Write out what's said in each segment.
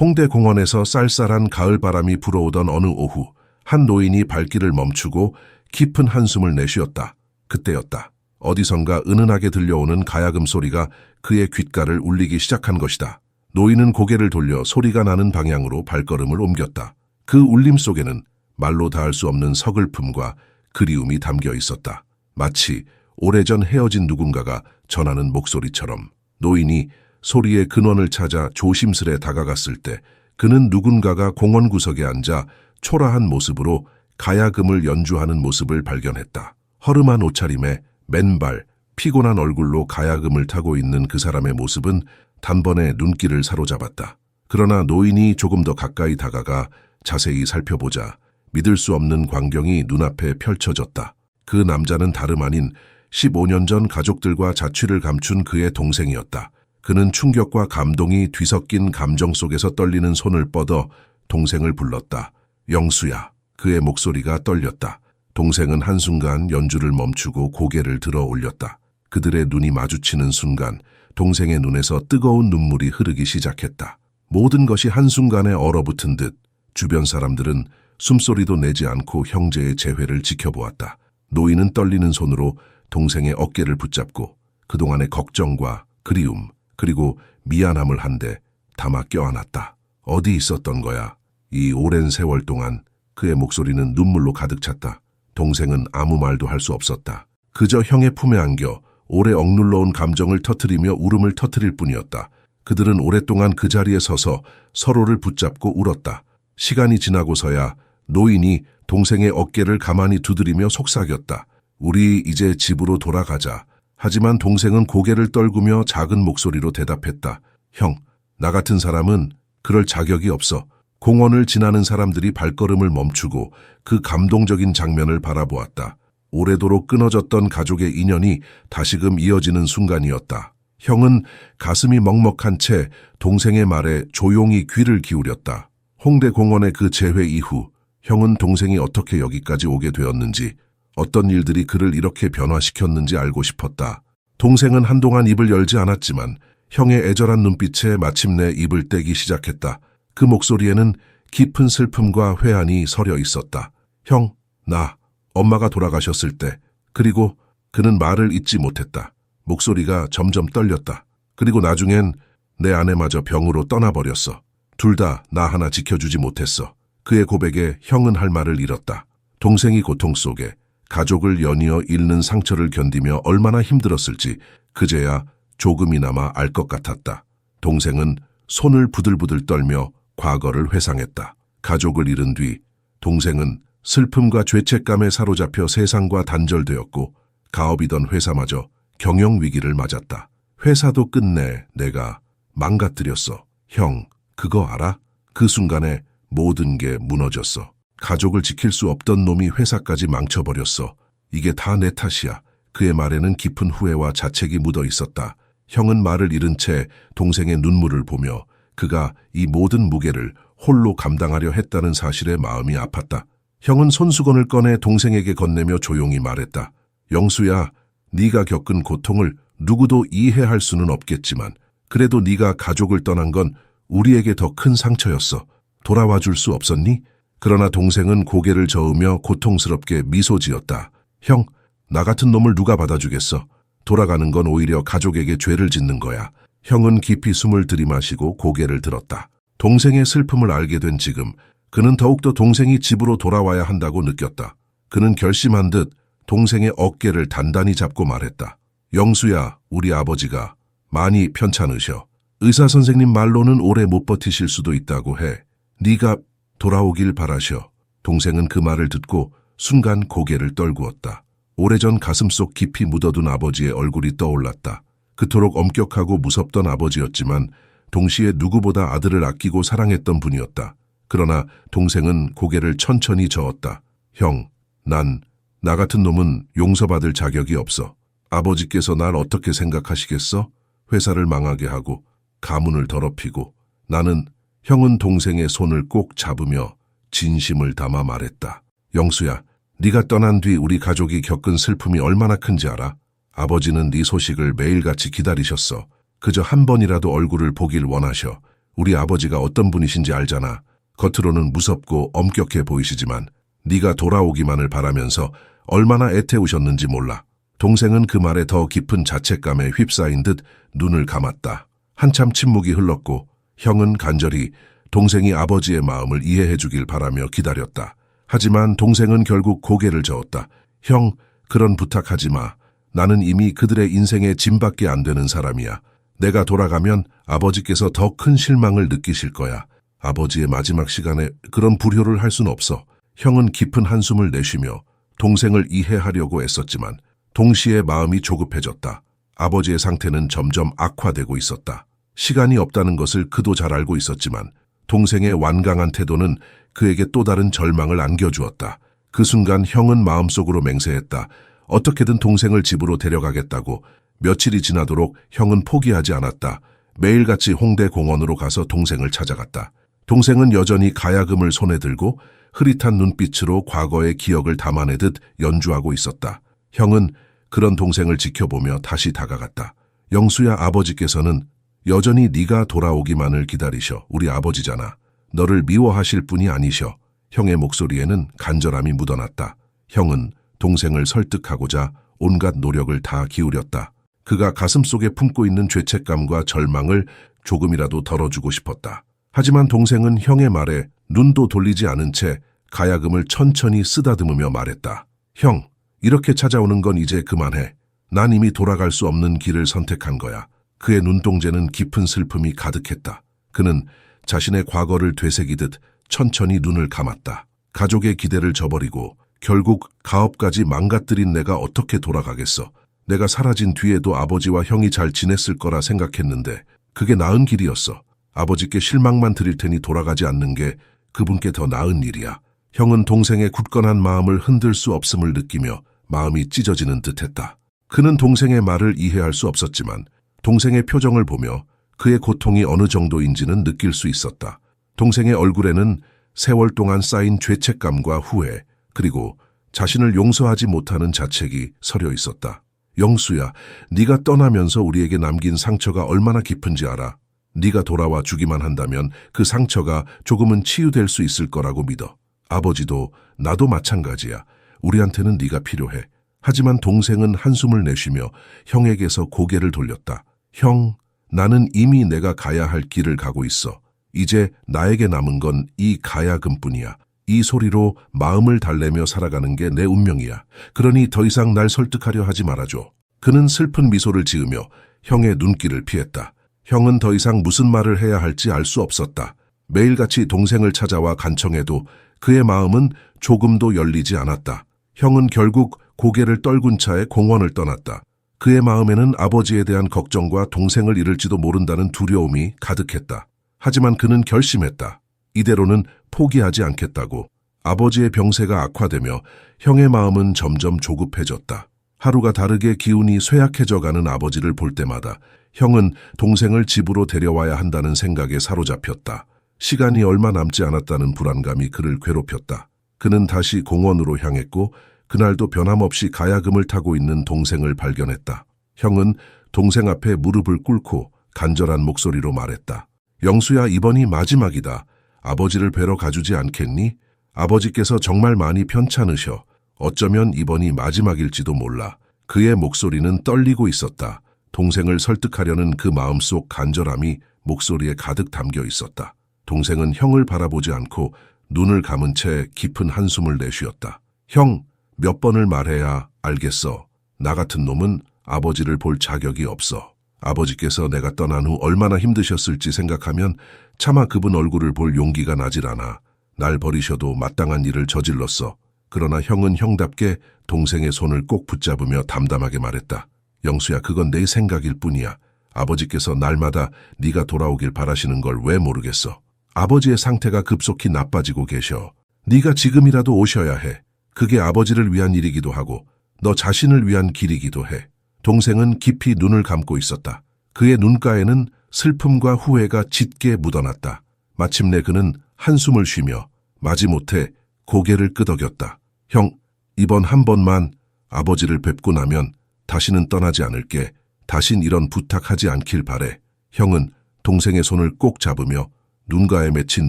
홍대 공원에서 쌀쌀한 가을 바람이 불어오던 어느 오후 한 노인이 발길을 멈추고 깊은 한숨을 내쉬었다. 그때였다. 어디선가 은은하게 들려오는 가야금 소리가 그의 귓가를 울리기 시작한 것이다. 노인은 고개를 돌려 소리가 나는 방향으로 발걸음을 옮겼다. 그 울림 속에는 말로 닿을 수 없는 서글픔과 그리움이 담겨 있었다. 마치 오래전 헤어진 누군가가 전하는 목소리처럼 노인이 소리의 근원을 찾아 조심스레 다가갔을 때 그는 누군가가 공원 구석에 앉아 초라한 모습으로 가야금을 연주하는 모습을 발견했다. 허름한 옷차림에 맨발, 피곤한 얼굴로 가야금을 타고 있는 그 사람의 모습은 단번에 눈길을 사로잡았다. 그러나 노인이 조금 더 가까이 다가가 자세히 살펴보자 믿을 수 없는 광경이 눈앞에 펼쳐졌다. 그 남자는 다름 아닌 15년 전 가족들과 자취를 감춘 그의 동생이었다. 그는 충격과 감동이 뒤섞인 감정 속에서 떨리는 손을 뻗어 동생을 불렀다. 영수야. 그의 목소리가 떨렸다. 동생은 한순간 연주를 멈추고 고개를 들어 올렸다. 그들의 눈이 마주치는 순간 동생의 눈에서 뜨거운 눈물이 흐르기 시작했다. 모든 것이 한순간에 얼어붙은 듯 주변 사람들은 숨소리도 내지 않고 형제의 재회를 지켜보았다. 노인은 떨리는 손으로 동생의 어깨를 붙잡고 그동안의 걱정과 그리움 그리고 미안함을 한데 담아 껴안았다. 어디 있었던 거야? 이 오랜 세월 동안 그의 목소리는 눈물로 가득 찼다. 동생은 아무 말도 할 수 없었다. 그저 형의 품에 안겨 오래 억눌러온 감정을 터트리며 울음을 터트릴 뿐이었다. 그들은 오랫동안 그 자리에 서서 서로를 붙잡고 울었다. 시간이 지나고서야 노인이 동생의 어깨를 가만히 두드리며 속삭였다. 우리 이제 집으로 돌아가자. 하지만 동생은 고개를 떨구며 작은 목소리로 대답했다. 형, 나 같은 사람은 그럴 자격이 없어. 공원을 지나는 사람들이 발걸음을 멈추고 그 감동적인 장면을 바라보았다. 오래도록 끊어졌던 가족의 인연이 다시금 이어지는 순간이었다. 형은 가슴이 먹먹한 채 동생의 말에 조용히 귀를 기울였다. 홍대 공원의 그 재회 이후 형은 동생이 어떻게 여기까지 오게 되었는지 어떤 일들이 그를 이렇게 변화시켰는지 알고 싶었다. 동생은 한동안 입을 열지 않았지만 형의 애절한 눈빛에 마침내 입을 떼기 시작했다. 그 목소리에는 깊은 슬픔과 회한이 서려 있었다. 형, 나, 엄마가 돌아가셨을 때, 그리고 그는 말을 잇지 못했다. 목소리가 점점 떨렸다. 그리고 나중엔 내 아내마저 병으로 떠나버렸어. 둘 다 나 하나 지켜주지 못했어. 그의 고백에 형은 할 말을 잃었다. 동생이 고통 속에 가족을 연이어 잃는 상처를 견디며 얼마나 힘들었을지 그제야 조금이나마 알 것 같았다. 동생은 손을 부들부들 떨며 과거를 회상했다. 가족을 잃은 뒤 동생은 슬픔과 죄책감에 사로잡혀 세상과 단절되었고 가업이던 회사마저 경영 위기를 맞았다. 회사도 끝내 내가 망가뜨렸어. 형, 그거 알아? 그 순간에 모든 게 무너졌어. 가족을 지킬 수 없던 놈이 회사까지 망쳐버렸어. 이게 다 내 탓이야. 그의 말에는 깊은 후회와 자책이 묻어 있었다. 형은 말을 잃은 채 동생의 눈물을 보며 그가 이 모든 무게를 홀로 감당하려 했다는 사실에 마음이 아팠다. 형은 손수건을 꺼내 동생에게 건네며 조용히 말했다. 영수야, 네가 겪은 고통을 누구도 이해할 수는 없겠지만 그래도 네가 가족을 떠난 건 우리에게 더 큰 상처였어. 돌아와 줄 수 없었니? 그러나 동생은 고개를 저으며 고통스럽게 미소 지었다. 형, 나 같은 놈을 누가 받아주겠어? 돌아가는 건 오히려 가족에게 죄를 짓는 거야. 형은 깊이 숨을 들이마시고 고개를 들었다. 동생의 슬픔을 알게 된 지금 그는 더욱더 동생이 집으로 돌아와야 한다고 느꼈다. 그는 결심한 듯 동생의 어깨를 단단히 잡고 말했다. 영수야, 우리 아버지가 많이 편찮으셔. 의사 선생님 말로는 오래 못 버티실 수도 있다고 해. 네가 돌아오길 바라셔. 동생은 그 말을 듣고 순간 고개를 떨구었다. 오래전 가슴속 깊이 묻어둔 아버지의 얼굴이 떠올랐다. 그토록 엄격하고 무섭던 아버지였지만 동시에 누구보다 아들을 아끼고 사랑했던 분이었다. 그러나 동생은 고개를 천천히 저었다. 형, 난, 나 같은 놈은 용서받을 자격이 없어. 아버지께서 날 어떻게 생각하시겠어? 회사를 망하게 하고, 가문을 더럽히고, 나는 형은 동생의 손을 꼭 잡으며 진심을 담아 말했다. 영수야, 네가 떠난 뒤 우리 가족이 겪은 슬픔이 얼마나 큰지 알아? 아버지는 네 소식을 매일같이 기다리셨어. 그저 한 번이라도 얼굴을 보길 원하셔. 우리 아버지가 어떤 분이신지 알잖아. 겉으로는 무섭고 엄격해 보이시지만 네가 돌아오기만을 바라면서 얼마나 애태우셨는지 몰라. 동생은 그 말에 더 깊은 자책감에 휩싸인 듯 눈을 감았다. 한참 침묵이 흘렀고 형은 간절히 동생이 아버지의 마음을 이해해 주길 바라며 기다렸다. 하지만 동생은 결국 고개를 저었다. 형, 그런 부탁하지 마. 나는 이미 그들의 인생의 짐밖에 안 되는 사람이야. 내가 돌아가면 아버지께서 더 큰 실망을 느끼실 거야. 아버지의 마지막 시간에 그런 불효를 할 순 없어. 형은 깊은 한숨을 내쉬며 동생을 이해하려고 애썼지만 동시에 마음이 조급해졌다. 아버지의 상태는 점점 악화되고 있었다. 시간이 없다는 것을 그도 잘 알고 있었지만 동생의 완강한 태도는 그에게 또 다른 절망을 안겨주었다. 그 순간 형은 마음속으로 맹세했다. 어떻게든 동생을 집으로 데려가겠다고 며칠이 지나도록 형은 포기하지 않았다. 매일같이 홍대 공원으로 가서 동생을 찾아갔다. 동생은 여전히 가야금을 손에 들고 흐릿한 눈빛으로 과거의 기억을 담아내듯 연주하고 있었다. 형은 그런 동생을 지켜보며 다시 다가갔다. 영수야 아버지께서는 여전히 네가 돌아오기만을 기다리셔. 우리 아버지잖아. 너를 미워하실 분이 아니셔. 형의 목소리에는 간절함이 묻어났다. 형은 동생을 설득하고자 온갖 노력을 다 기울였다. 그가 가슴속에 품고 있는 죄책감과 절망을 조금이라도 덜어주고 싶었다. 하지만 동생은 형의 말에 눈도 돌리지 않은 채 가야금을 천천히 쓰다듬으며 말했다. 형, 이렇게 찾아오는 건 이제 그만해. 난 이미 돌아갈 수 없는 길을 선택한 거야. 그의 눈동자는 깊은 슬픔이 가득했다. 그는 자신의 과거를 되새기듯 천천히 눈을 감았다. 가족의 기대를 저버리고 결국 가업까지 망가뜨린 내가 어떻게 돌아가겠어. 내가 사라진 뒤에도 아버지와 형이 잘 지냈을 거라 생각했는데 그게 나은 길이었어. 아버지께 실망만 드릴 테니 돌아가지 않는 게 그분께 더 나은 일이야. 형은 동생의 굳건한 마음을 흔들 수 없음을 느끼며 마음이 찢어지는 듯했다. 그는 동생의 말을 이해할 수 없었지만 동생의 표정을 보며 그의 고통이 어느 정도인지는 느낄 수 있었다. 동생의 얼굴에는 세월 동안 쌓인 죄책감과 후회, 그리고 자신을 용서하지 못하는 자책이 서려 있었다. 영수야, 네가 떠나면서 우리에게 남긴 상처가 얼마나 깊은지 알아. 네가 돌아와 주기만 한다면 그 상처가 조금은 치유될 수 있을 거라고 믿어. 아버지도 나도 마찬가지야. 우리한테는 네가 필요해. 하지만 동생은 한숨을 내쉬며 형에게서 고개를 돌렸다. 형, 나는 이미 내가 가야 할 길을 가고 있어. 이제 나에게 남은 건 이 가야금뿐이야. 이 소리로 마음을 달래며 살아가는 게 내 운명이야. 그러니 더 이상 날 설득하려 하지 말아줘. 그는 슬픈 미소를 지으며 형의 눈길을 피했다. 형은 더 이상 무슨 말을 해야 할지 알 수 없었다. 매일같이 동생을 찾아와 간청해도 그의 마음은 조금도 열리지 않았다. 형은 결국 고개를 떨군 차에 공원을 떠났다. 그의 마음에는 아버지에 대한 걱정과 동생을 잃을지도 모른다는 두려움이 가득했다. 하지만 그는 결심했다. 이대로는 포기하지 않겠다고. 아버지의 병세가 악화되며 형의 마음은 점점 조급해졌다. 하루가 다르게 기운이 쇠약해져 가는 아버지를 볼 때마다 형은 동생을 집으로 데려와야 한다는 생각에 사로잡혔다. 시간이 얼마 남지 않았다는 불안감이 그를 괴롭혔다. 그는 다시 공원으로 향했고 그날도 변함없이 가야금을 타고 있는 동생을 발견했다. 형은 동생 앞에 무릎을 꿇고 간절한 목소리로 말했다. 영수야 이번이 마지막이다. 아버지를 뵈러 가주지 않겠니? 아버지께서 정말 많이 편찮으셔. 어쩌면 이번이 마지막일지도 몰라. 그의 목소리는 떨리고 있었다. 동생을 설득하려는 그 마음속 간절함이 목소리에 가득 담겨 있었다. 동생은 형을 바라보지 않고 눈을 감은 채 깊은 한숨을 내쉬었다. 형, 몇 번을 말해야 알겠어. 나 같은 놈은 아버지를 볼 자격이 없어. 아버지께서 내가 떠난 후 얼마나 힘드셨을지 생각하면 차마 그분 얼굴을 볼 용기가 나질 않아. 날 버리셔도 마땅한 일을 저질렀어. 그러나 형은 형답게 동생의 손을 꼭 붙잡으며 담담하게 말했다. 영수야, 그건 내 생각일 뿐이야. 아버지께서 날마다 네가 돌아오길 바라시는 걸 왜 모르겠어. 아버지의 상태가 급속히 나빠지고 계셔. 네가 지금이라도 오셔야 해. 그게 아버지를 위한 일이기도 하고 너 자신을 위한 길이기도 해. 동생은 깊이 눈을 감고 있었다. 그의 눈가에는 슬픔과 후회가 짙게 묻어났다. 마침내 그는 한숨을 쉬며 마지못해 고개를 끄덕였다. 형, 이번 한 번만 아버지를 뵙고 나면 다시는 떠나지 않을게. 다신 이런 부탁하지 않길 바래. 형은 동생의 손을 꼭 잡으며 눈가에 맺힌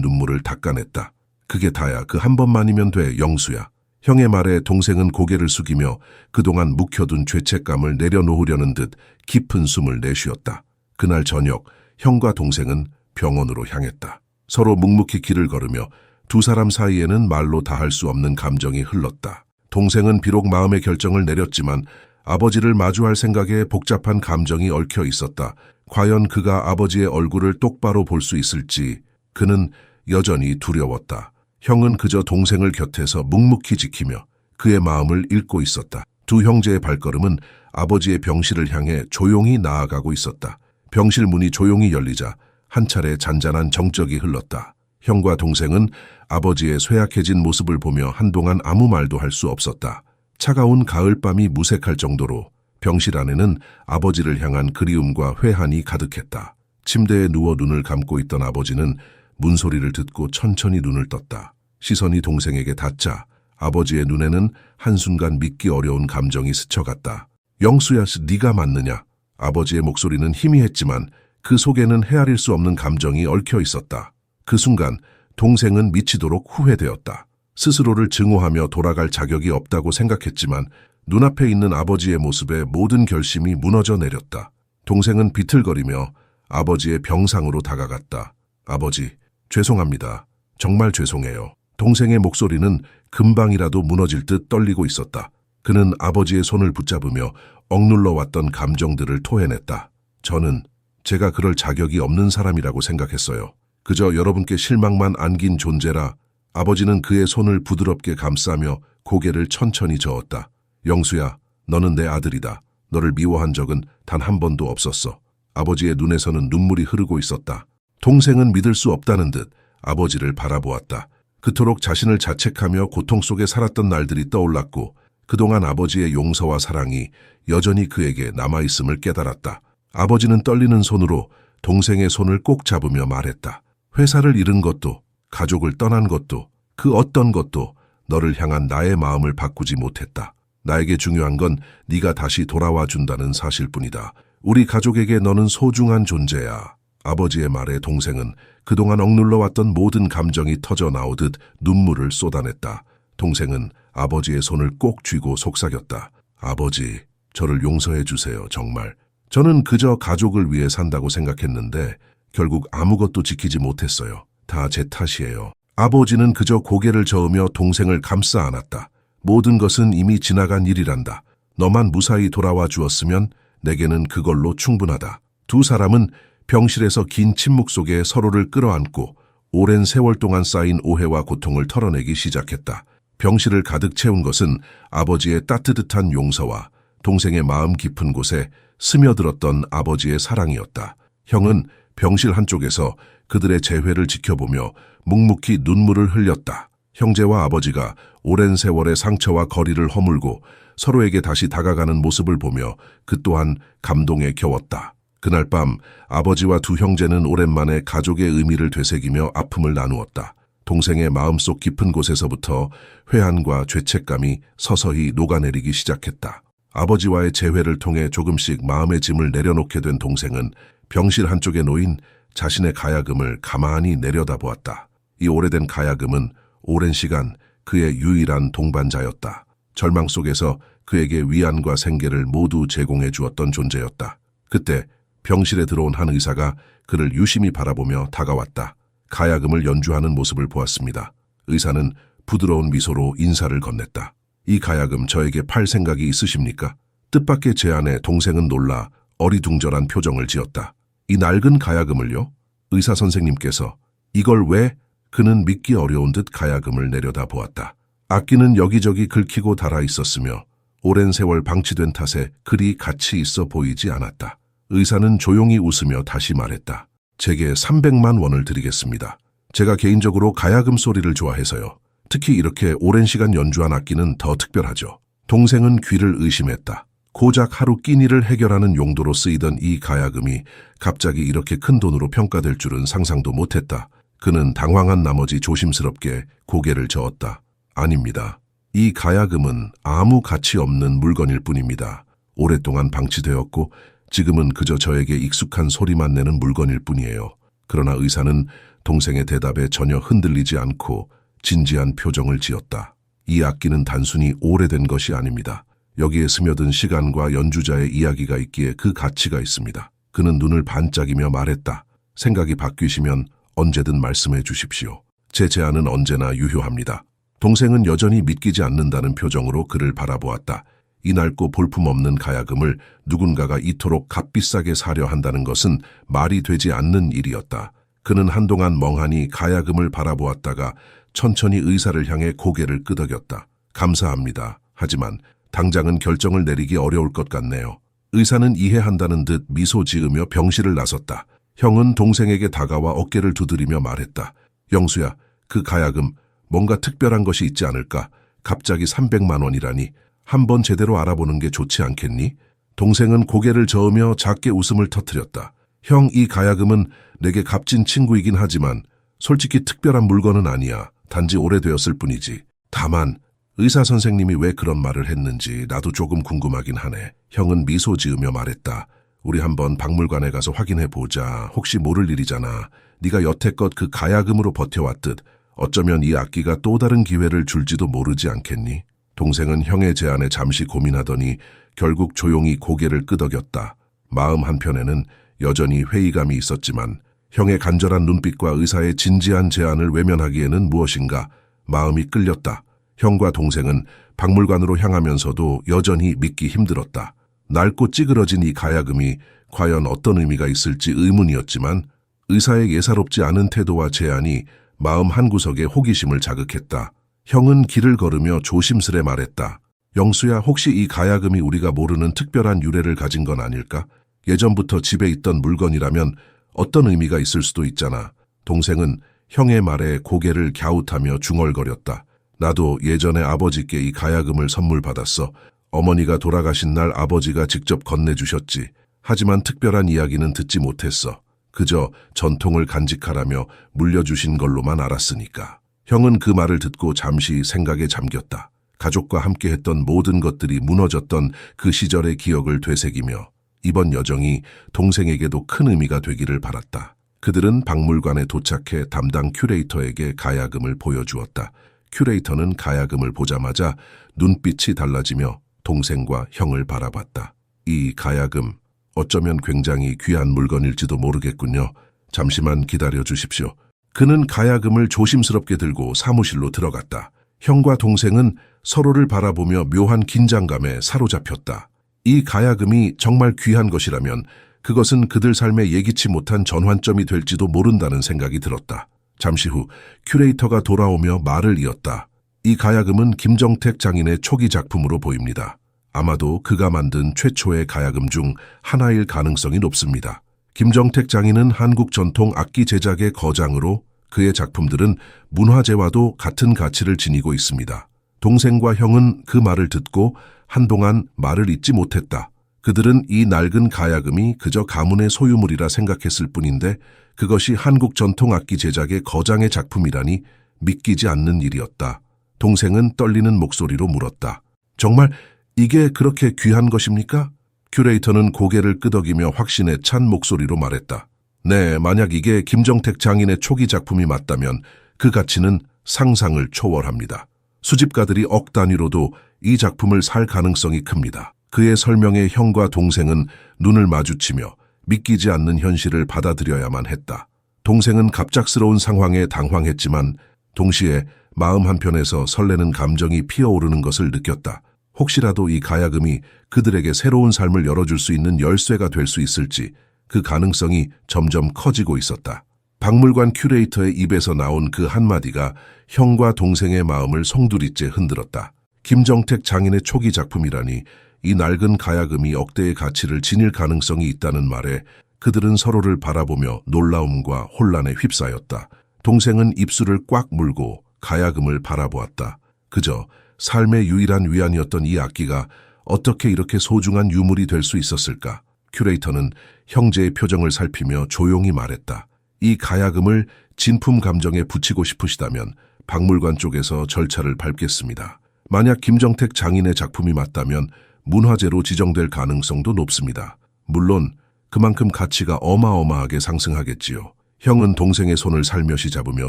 눈물을 닦아냈다. 그게 다야. 그 한 번만이면 돼, 영수야. 형의 말에 동생은 고개를 숙이며 그동안 묵혀둔 죄책감을 내려놓으려는 듯 깊은 숨을 내쉬었다. 그날 저녁 형과 동생은 병원으로 향했다. 서로 묵묵히 길을 걸으며 두 사람 사이에는 말로 다 할 수 없는 감정이 흘렀다. 동생은 비록 마음의 결정을 내렸지만 아버지를 마주할 생각에 복잡한 감정이 얽혀 있었다. 과연 그가 아버지의 얼굴을 똑바로 볼 수 있을지 그는 여전히 두려웠다. 형은 그저 동생을 곁에서 묵묵히 지키며 그의 마음을 읽고 있었다. 두 형제의 발걸음은 아버지의 병실을 향해 조용히 나아가고 있었다. 병실 문이 조용히 열리자 한 차례 잔잔한 정적이 흘렀다. 형과 동생은 아버지의 쇠약해진 모습을 보며 한동안 아무 말도 할 수 없었다. 차가운 가을밤이 무색할 정도로 병실 안에는 아버지를 향한 그리움과 회한이 가득했다. 침대에 누워 눈을 감고 있던 아버지는 문소리를 듣고 천천히 눈을 떴다. 시선이 동생에게 닿자 아버지의 눈에는 한순간 믿기 어려운 감정이 스쳐갔다. 영수야, 네가 맞느냐? 아버지의 목소리는 희미했지만 그 속에는 헤아릴 수 없는 감정이 얽혀 있었다. 그 순간 동생은 미치도록 후회되었다. 스스로를 증오하며 돌아갈 자격이 없다고 생각했지만 눈앞에 있는 아버지의 모습에 모든 결심이 무너져 내렸다. 동생은 비틀거리며 아버지의 병상으로 다가갔다. 아버지, 죄송합니다. 정말 죄송해요. 동생의 목소리는 금방이라도 무너질 듯 떨리고 있었다. 그는 아버지의 손을 붙잡으며 억눌러 왔던 감정들을 토해냈다. 저는 제가 그럴 자격이 없는 사람이라고 생각했어요. 그저 여러분께 실망만 안긴 존재라 아버지는 그의 손을 부드럽게 감싸며 고개를 천천히 저었다. 영수야, 너는 내 아들이다. 너를 미워한 적은 단 한 번도 없었어. 아버지의 눈에서는 눈물이 흐르고 있었다. 동생은 믿을 수 없다는 듯 아버지를 바라보았다. 그토록 자신을 자책하며 고통 속에 살았던 날들이 떠올랐고 그동안 아버지의 용서와 사랑이 여전히 그에게 남아있음을 깨달았다. 아버지는 떨리는 손으로 동생의 손을 꼭 잡으며 말했다. 회사를 잃은 것도, 가족을 떠난 것도, 그 어떤 것도 너를 향한 나의 마음을 바꾸지 못했다. 나에게 중요한 건 네가 다시 돌아와 준다는 사실뿐이다. 우리 가족에게 너는 소중한 존재야. 아버지의 말에 동생은 그동안 억눌러 왔던 모든 감정이 터져 나오듯 눈물을 쏟아냈다. 동생은 아버지의 손을 꼭 쥐고 속삭였다. 아버지, 저를 용서해 주세요, 정말. 저는 그저 가족을 위해 산다고 생각했는데 결국 아무것도 지키지 못했어요. 다 제 탓이에요. 아버지는 그저 고개를 저으며 동생을 감싸 안았다. 모든 것은 이미 지나간 일이란다. 너만 무사히 돌아와 주었으면 내게는 그걸로 충분하다. 두 사람은 병실에서 긴 침묵 속에 서로를 끌어안고 오랜 세월 동안 쌓인 오해와 고통을 털어내기 시작했다. 병실을 가득 채운 것은 아버지의 따뜻한 용서와 동생의 마음 깊은 곳에 스며들었던 아버지의 사랑이었다. 형은 병실 한쪽에서 그들의 재회를 지켜보며 묵묵히 눈물을 흘렸다. 형제와 아버지가 오랜 세월의 상처와 거리를 허물고 서로에게 다시 다가가는 모습을 보며 그 또한 감동에 겨웠다. 그날 밤 아버지와 두 형제는 오랜만에 가족의 의미를 되새기며 아픔을 나누었다. 동생의 마음속 깊은 곳에서부터 회한과 죄책감이 서서히 녹아내리기 시작했다. 아버지와의 재회를 통해 조금씩 마음의 짐을 내려놓게 된 동생은 병실 한쪽에 놓인 자신의 가야금을 가만히 내려다보았다. 이 오래된 가야금은 오랜 시간 그의 유일한 동반자였다. 절망 속에서 그에게 위안과 생계를 모두 제공해 주었던 존재였다. 그때 병실에 들어온 한 의사가 그를 유심히 바라보며 다가왔다. 가야금을 연주하는 모습을 보았습니다. 의사는 부드러운 미소로 인사를 건넸다. 이 가야금 저에게 팔 생각이 있으십니까? 뜻밖의 제안에 동생은 놀라 어리둥절한 표정을 지었다. 이 낡은 가야금을요? 의사 선생님께서 이걸 왜? 그는 믿기 어려운 듯 가야금을 내려다 보았다. 악기는 여기저기 긁히고 닳아 있었으며 오랜 세월 방치된 탓에 그리 가치 있어 보이지 않았다. 의사는 조용히 웃으며 다시 말했다. 제게 300만 원을 드리겠습니다. 제가 개인적으로 가야금 소리를 좋아해서요. 특히 이렇게 오랜 시간 연주한 악기는 더 특별하죠. 동생은 귀를 의심했다. 고작 하루 끼니를 해결하는 용도로 쓰이던 이 가야금이 갑자기 이렇게 큰 돈으로 평가될 줄은 상상도 못했다. 그는 당황한 나머지 조심스럽게 고개를 저었다. 아닙니다. 이 가야금은 아무 가치 없는 물건일 뿐입니다. 오랫동안 방치되었고 지금은 그저 저에게 익숙한 소리만 내는 물건일 뿐이에요. 그러나 의사는 동생의 대답에 전혀 흔들리지 않고 진지한 표정을 지었다. 이 악기는 단순히 오래된 것이 아닙니다. 여기에 스며든 시간과 연주자의 이야기가 있기에 그 가치가 있습니다. 그는 눈을 반짝이며 말했다. 생각이 바뀌시면 언제든 말씀해 주십시오. 제 제안은 언제나 유효합니다. 동생은 여전히 믿기지 않는다는 표정으로 그를 바라보았다. 이 낡고 볼품없는 가야금을 누군가가 이토록 값비싸게 사려 한다는 것은 말이 되지 않는 일이었다. 그는 한동안 멍하니 가야금을 바라보았다가 천천히 의사를 향해 고개를 끄덕였다. 감사합니다. 하지만 당장은 결정을 내리기 어려울 것 같네요. 의사는 이해한다는 듯 미소 지으며 병실을 나섰다. 형은 동생에게 다가와 어깨를 두드리며 말했다. 영수야, 그 가야금 뭔가 특별한 것이 있지 않을까? 갑자기 300만 원이라니 한번 제대로 알아보는 게 좋지 않겠니? 동생은 고개를 저으며 작게 웃음을 터뜨렸다. 형, 이 가야금은 내게 값진 친구이긴 하지만 솔직히 특별한 물건은 아니야. 단지 오래되었을 뿐이지. 다만 의사 선생님이 왜 그런 말을 했는지 나도 조금 궁금하긴 하네. 형은 미소 지으며 말했다. 우리 한번 박물관에 가서 확인해 보자. 혹시 모를 일이잖아. 네가 여태껏 그 가야금으로 버텨왔듯 어쩌면 이 악기가 또 다른 기회를 줄지도 모르지 않겠니? 동생은 형의 제안에 잠시 고민하더니 결국 조용히 고개를 끄덕였다. 마음 한편에는 여전히 회의감이 있었지만 형의 간절한 눈빛과 의사의 진지한 제안을 외면하기에는 무엇인가 마음이 끌렸다. 형과 동생은 박물관으로 향하면서도 여전히 믿기 힘들었다. 낡고 찌그러진 이 가야금이 과연 어떤 의미가 있을지 의문이었지만 의사의 예사롭지 않은 태도와 제안이 마음 한구석에 호기심을 자극했다. 형은 길을 걸으며 조심스레 말했다. 영수야, 혹시 이 가야금이 우리가 모르는 특별한 유래를 가진 건 아닐까? 예전부터 집에 있던 물건이라면 어떤 의미가 있을 수도 있잖아. 동생은 형의 말에 고개를 갸웃하며 중얼거렸다. 나도 예전에 아버지께 이 가야금을 선물 받았어. 어머니가 돌아가신 날 아버지가 직접 건네주셨지. 하지만 특별한 이야기는 듣지 못했어. 그저 전통을 간직하라며 물려주신 걸로만 알았으니까. 형은 그 말을 듣고 잠시 생각에 잠겼다. 가족과 함께 했던 모든 것들이 무너졌던 그 시절의 기억을 되새기며 이번 여정이 동생에게도 큰 의미가 되기를 바랐다. 그들은 박물관에 도착해 담당 큐레이터에게 가야금을 보여주었다. 큐레이터는 가야금을 보자마자 눈빛이 달라지며 동생과 형을 바라봤다. 이 가야금, 어쩌면 굉장히 귀한 물건일지도 모르겠군요. 잠시만 기다려 주십시오. 그는 가야금을 조심스럽게 들고 사무실로 들어갔다. 형과 동생은 서로를 바라보며 묘한 긴장감에 사로잡혔다. 이 가야금이 정말 귀한 것이라면 그것은 그들 삶에 예기치 못한 전환점이 될지도 모른다는 생각이 들었다. 잠시 후 큐레이터가 돌아오며 말을 이었다. 이 가야금은 김정택 장인의 초기 작품으로 보입니다. 아마도 그가 만든 최초의 가야금 중 하나일 가능성이 높습니다. 김정택 장인은 한국 전통 악기 제작의 거장으로 그의 작품들은 문화재와도 같은 가치를 지니고 있습니다. 동생과 형은 그 말을 듣고 한동안 말을 잇지 못했다. 그들은 이 낡은 가야금이 그저 가문의 소유물이라 생각했을 뿐인데 그것이 한국 전통 악기 제작의 거장의 작품이라니 믿기지 않는 일이었다. 동생은 떨리는 목소리로 물었다. 정말 이게 그렇게 귀한 것입니까? 큐레이터는 고개를 끄덕이며 확신에 찬 목소리로 말했다. 네, 만약 이게 김정택 장인의 초기 작품이 맞다면 그 가치는 상상을 초월합니다. 수집가들이 억 단위로도 이 작품을 살 가능성이 큽니다. 그의 설명에 형과 동생은 눈을 마주치며 믿기지 않는 현실을 받아들여야만 했다. 동생은 갑작스러운 상황에 당황했지만 동시에 마음 한편에서 설레는 감정이 피어오르는 것을 느꼈다. 혹시라도 이 가야금이 그들에게 새로운 삶을 열어줄 수 있는 열쇠가 될 수 있을지 그 가능성이 점점 커지고 있었다. 박물관 큐레이터의 입에서 나온 그 한마디가 형과 동생의 마음을 송두리째 흔들었다. 김정택 장인의 초기 작품이라니 이 낡은 가야금이 억대의 가치를 지닐 가능성이 있다는 말에 그들은 서로를 바라보며 놀라움과 혼란에 휩싸였다. 동생은 입술을 꽉 물고 가야금을 바라보았다. 그저 삶의 유일한 위안이었던 이 악기가 어떻게 이렇게 소중한 유물이 될 수 있었을까? 큐레이터는 형제의 표정을 살피며 조용히 말했다. 이 가야금을 진품 감정에 붙이고 싶으시다면 박물관 쪽에서 절차를 밟겠습니다. 만약 김정택 장인의 작품이 맞다면 문화재로 지정될 가능성도 높습니다. 물론 그만큼 가치가 어마어마하게 상승하겠지요. 형은 동생의 손을 살며시 잡으며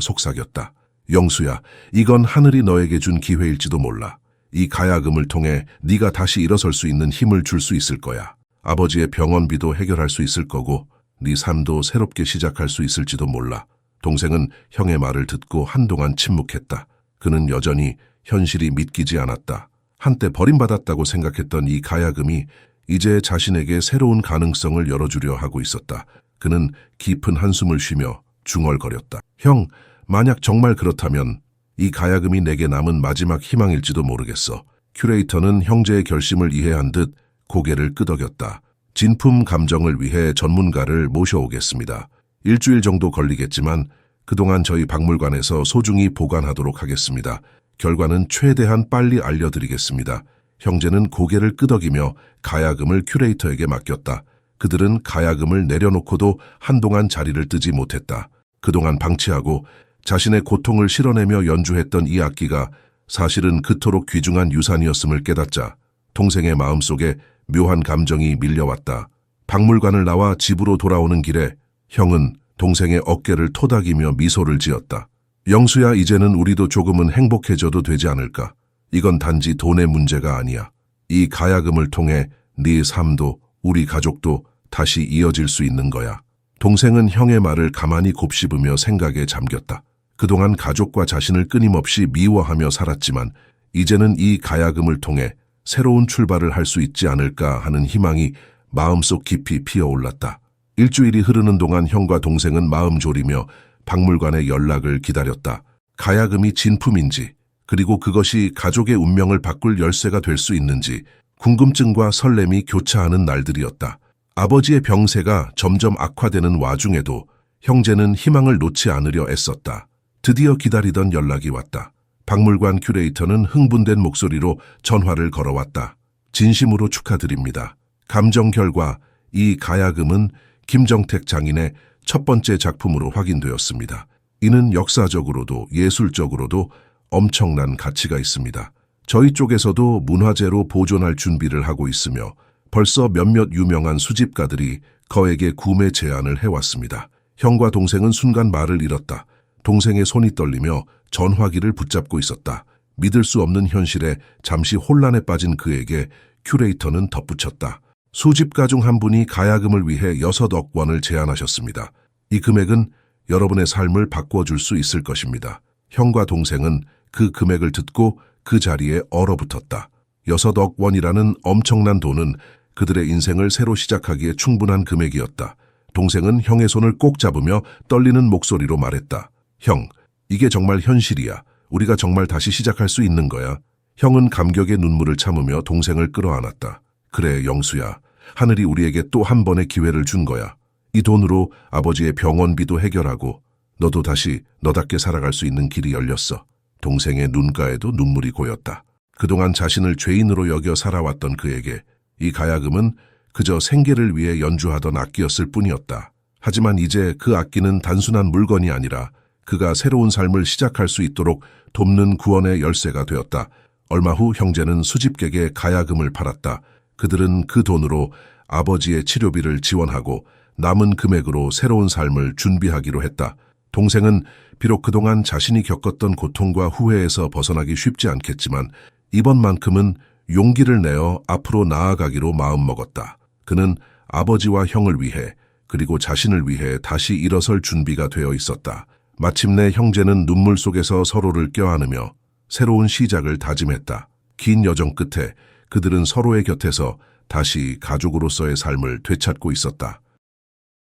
속삭였다. 영수야, 이건 하늘이 너에게 준 기회일지도 몰라. 이 가야금을 통해 네가 다시 일어설 수 있는 힘을 줄 수 있을 거야. 아버지의 병원비도 해결할 수 있을 거고 네 삶도 새롭게 시작할 수 있을지도 몰라. 동생은 형의 말을 듣고 한동안 침묵했다. 그는 여전히 현실이 믿기지 않았다. 한때 버림받았다고 생각했던 이 가야금이 이제 자신에게 새로운 가능성을 열어주려 하고 있었다. 그는 깊은 한숨을 쉬며 중얼거렸다. 형, 만약 정말 그렇다면 이 가야금이 내게 남은 마지막 희망일지도 모르겠어. 큐레이터는 형제의 결심을 이해한 듯 고개를 끄덕였다. 진품 감정을 위해 전문가를 모셔오겠습니다. 일주일 정도 걸리겠지만 그동안 저희 박물관에서 소중히 보관하도록 하겠습니다. 결과는 최대한 빨리 알려드리겠습니다. 형제는 고개를 끄덕이며 가야금을 큐레이터에게 맡겼다. 그들은 가야금을 내려놓고도 한동안 자리를 뜨지 못했다. 그동안 방치하고 자신의 고통을 실어내며 연주했던 이 악기가 사실은 그토록 귀중한 유산이었음을 깨닫자 동생의 마음속에 묘한 감정이 밀려왔다. 박물관을 나와 집으로 돌아오는 길에 형은 동생의 어깨를 토닥이며 미소를 지었다. 영수야, 이제는 우리도 조금은 행복해져도 되지 않을까? 이건 단지 돈의 문제가 아니야. 이 가야금을 통해 네 삶도 우리 가족도 다시 이어질 수 있는 거야. 동생은 형의 말을 가만히 곱씹으며 생각에 잠겼다. 그동안 가족과 자신을 끊임없이 미워하며 살았지만 이제는 이 가야금을 통해 새로운 출발을 할 수 있지 않을까 하는 희망이 마음속 깊이 피어올랐다. 일주일이 흐르는 동안 형과 동생은 마음 졸이며 박물관의 연락을 기다렸다. 가야금이 진품인지 그리고 그것이 가족의 운명을 바꿀 열쇠가 될 수 있는지 궁금증과 설렘이 교차하는 날들이었다. 아버지의 병세가 점점 악화되는 와중에도 형제는 희망을 놓지 않으려 애썼다. 드디어 기다리던 연락이 왔다. 박물관 큐레이터는 흥분된 목소리로 전화를 걸어왔다. 진심으로 축하드립니다. 감정 결과 이 가야금은 김정택 장인의 첫 번째 작품으로 확인되었습니다. 이는 역사적으로도 예술적으로도 엄청난 가치가 있습니다. 저희 쪽에서도 문화재로 보존할 준비를 하고 있으며 벌써 몇몇 유명한 수집가들이 거에게 구매 제안을 해왔습니다. 형과 동생은 순간 말을 잃었다. 동생의 손이 떨리며 전화기를 붙잡고 있었다. 믿을 수 없는 현실에 잠시 혼란에 빠진 그에게 큐레이터는 덧붙였다. 수집가 중 한 분이 가야금을 위해 6억 원을 제안하셨습니다. 이 금액은 여러분의 삶을 바꿔줄 수 있을 것입니다. 형과 동생은 그 금액을 듣고 그 자리에 얼어붙었다. 6억 원이라는 엄청난 돈은 그들의 인생을 새로 시작하기에 충분한 금액이었다. 동생은 형의 손을 꼭 잡으며 떨리는 목소리로 말했다. 형, 이게 정말 현실이야. 우리가 정말 다시 시작할 수 있는 거야. 형은 감격의 눈물을 참으며 동생을 끌어안았다. 그래, 영수야. 하늘이 우리에게 또 한 번의 기회를 준 거야. 이 돈으로 아버지의 병원비도 해결하고 너도 다시 너답게 살아갈 수 있는 길이 열렸어. 동생의 눈가에도 눈물이 고였다. 그동안 자신을 죄인으로 여겨 살아왔던 그에게 이 가야금은 그저 생계를 위해 연주하던 악기였을 뿐이었다. 하지만 이제 그 악기는 단순한 물건이 아니라 그가 새로운 삶을 시작할 수 있도록 돕는 구원의 열쇠가 되었다. 얼마 후 형제는 수집객에 가야금을 팔았다. 그들은 그 돈으로 아버지의 치료비를 지원하고 남은 금액으로 새로운 삶을 준비하기로 했다. 동생은 비록 그동안 자신이 겪었던 고통과 후회에서 벗어나기 쉽지 않겠지만 이번만큼은 용기를 내어 앞으로 나아가기로 마음먹었다. 그는 아버지와 형을 위해 그리고 자신을 위해 다시 일어설 준비가 되어 있었다. 마침내 형제는 눈물 속에서 서로를 껴안으며 새로운 시작을 다짐했다. 긴 여정 끝에 그들은 서로의 곁에서 다시 가족으로서의 삶을 되찾고 있었다.